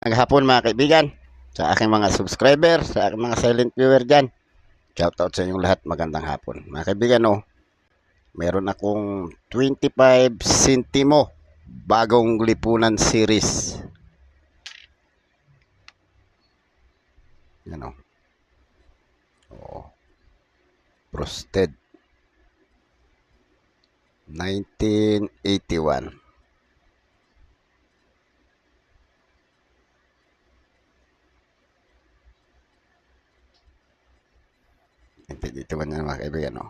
Maghapon mga kaibigan, sa aking mga subscriber, sa aking mga silent viewer dyan. Shoutout sa inyong lahat, magandang hapon. Mga kaibigan, oh, meron akong 25 sentimo bagong lipunan series. Yan oh. Oo. Frosted. 1981. Dito man yan mga kaibigan, no?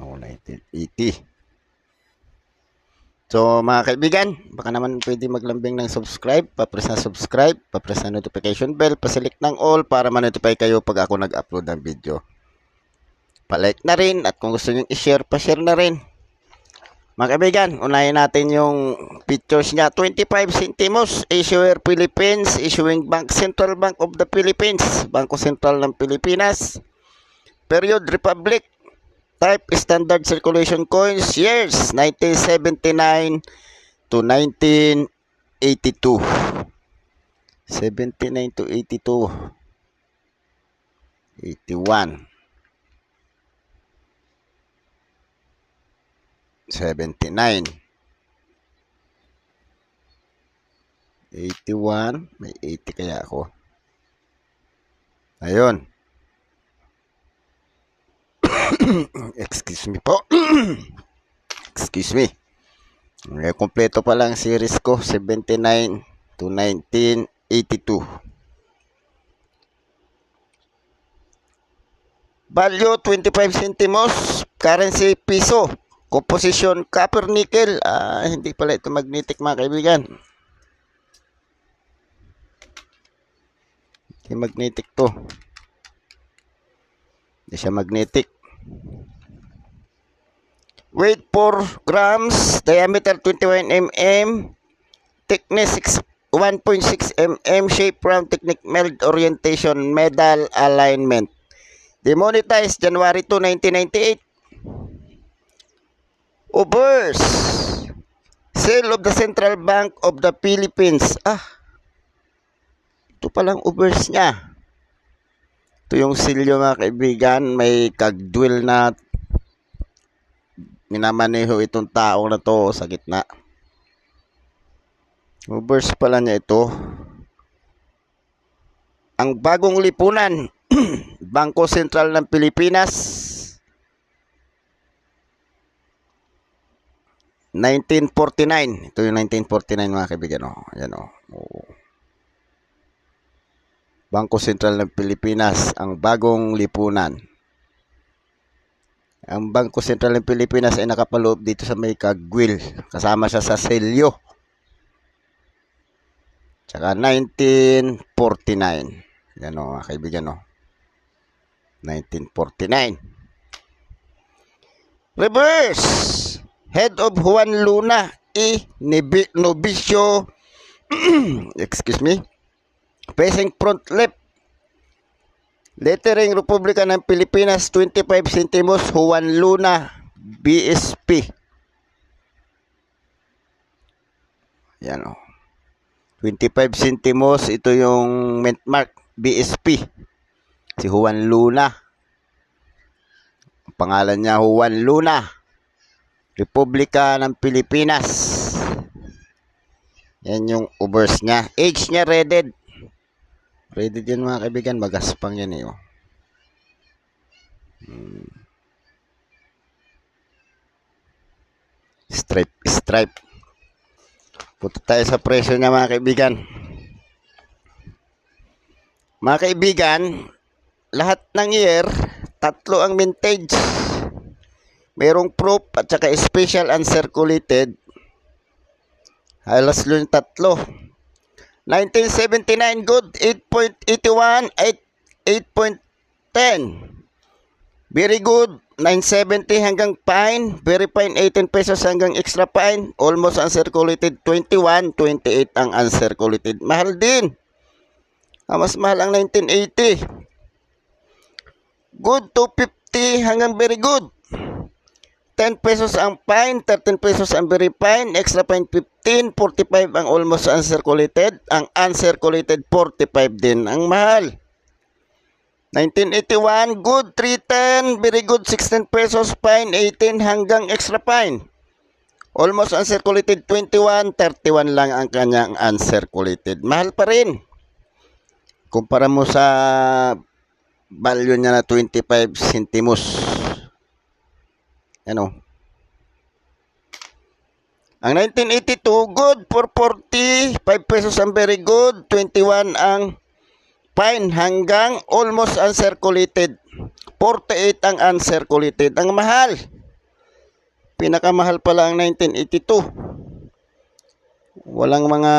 No, 1980. So, mga kaibigan, baka naman pwede maglambing ng subscribe, papress na subscribe, papress na notification bell, paselect ng all para ma-notify kayo pag ako nag-upload ng video. Pa-like na rin at kung gusto nyo i-share, pa-share na rin. Mga kaibigan, unahin natin yung pictures niya. 25 centimos, issuer Philippines, issuing Bank Central Bank of the Philippines, Bangko Sentral ng Pilipinas. Period Republic, type standard circulation coins, years 1979 to 1982. 79 to 82. 81. 79. 81. May 80 kaya ako. Ayun. Excuse me po. Excuse me. May kompleto pa lang series ko. 79 to 1982. Value 25 centimos. Currency piso. Composition copper nickel. Ah, hindi pala ito magnetic mga kaibigan. Hindi magnetic to. Hindi siya magnetic. Weight 4 grams. Diameter 21 mm. Thickness 6 1.6 mm. Shape round technique meld orientation medal alignment. Demonetized January 2, 1998. Ubers. Sale of the Central Bank of the Philippines. Ah. Ito palang Ubers niya. Ito yung silyo mga kaibigan. May kagdwil na minamaneho itong tao na to sa gitna. Ubers pala niya ito. Ang bagong lipunan. Bangko Sentral ng Pilipinas. 1949. Ito yung 1949 mga kaibigan. Oh. Ayan oh. Oo. Bangko Sentral ng Pilipinas, ang bagong lipunan. Ang Bangko Sentral ng Pilipinas ay nakapaloob dito sa may kagwil. Kasama siya sa selyo. Tsaka 1949. Yan o mga kaibigan o. 1949. Reverse. Head of Juan Luna E. Novicio. Excuse me. Facing front left. Lettering Republika ng Pilipinas 25 centimos Juan Luna BSP. Yan o. 25 centimos ito yung mint mark BSP. Si Juan Luna. Ang pangalan niya Juan Luna. Republika ng Pilipinas. Yan yung ubers niya. Age niya redded. Redded yan mga kaibigan. Magaspang yan eh. Oh. Hmm. Stripe, stripe. Punta tayo sa presyo niya mga kaibigan. Mga kaibigan, lahat ng year, tatlo ang vintage. Merong proof at saka special uncirculated. Halos yung tatlo. 1979 good. 8.81 8 8.10 Very good. 970 hanggang fine. Very fine 18 pesos hanggang extra fine. Almost uncirculated 21 28 ang uncirculated. Mahal din. Ah, mas mahal ang 1980 good 250 hanggang very good 10 pesos ang fine, 13 pesos ang very fine, extra fine 15, 45 ang almost uncirculated, ang uncirculated 45 din ang mahal. 1981, good 310, very good 16 pesos, fine 18 hanggang extra fine. Almost uncirculated 21, 31 lang ang kanyang uncirculated. Mahal pa rin. Kumpara mo sa value niya na 25 centimos. Ano? Ang 1982, good for 40, 5 pesos ang very good, 21 ang fine hanggang almost uncirculated. 48 ang uncirculated. Ang mahal. Pinakamahal pala ang 1982. Walang mga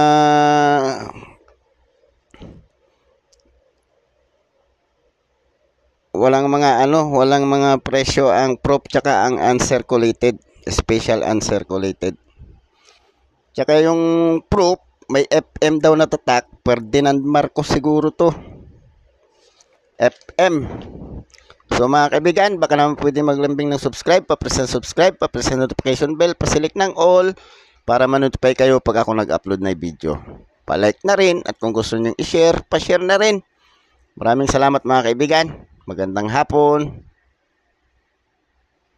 walang mga ano, walang mga presyo ang prop tsaka ang uncirculated, special uncirculated. Tsaka yung proof, may FM daw na tatak, Ferdinand Marcos siguro to. FM. So mga kaibigan, baka naman pwede maglambing ng subscribe, papress ng subscribe, papress ng notification bell, pasilik ng all para ma-notify kayo pag ako nag-upload na video. Pa-like na rin at kung gusto niyo i-share, pa-share na rin. Maraming salamat mga kaibigan. Magandang hapon.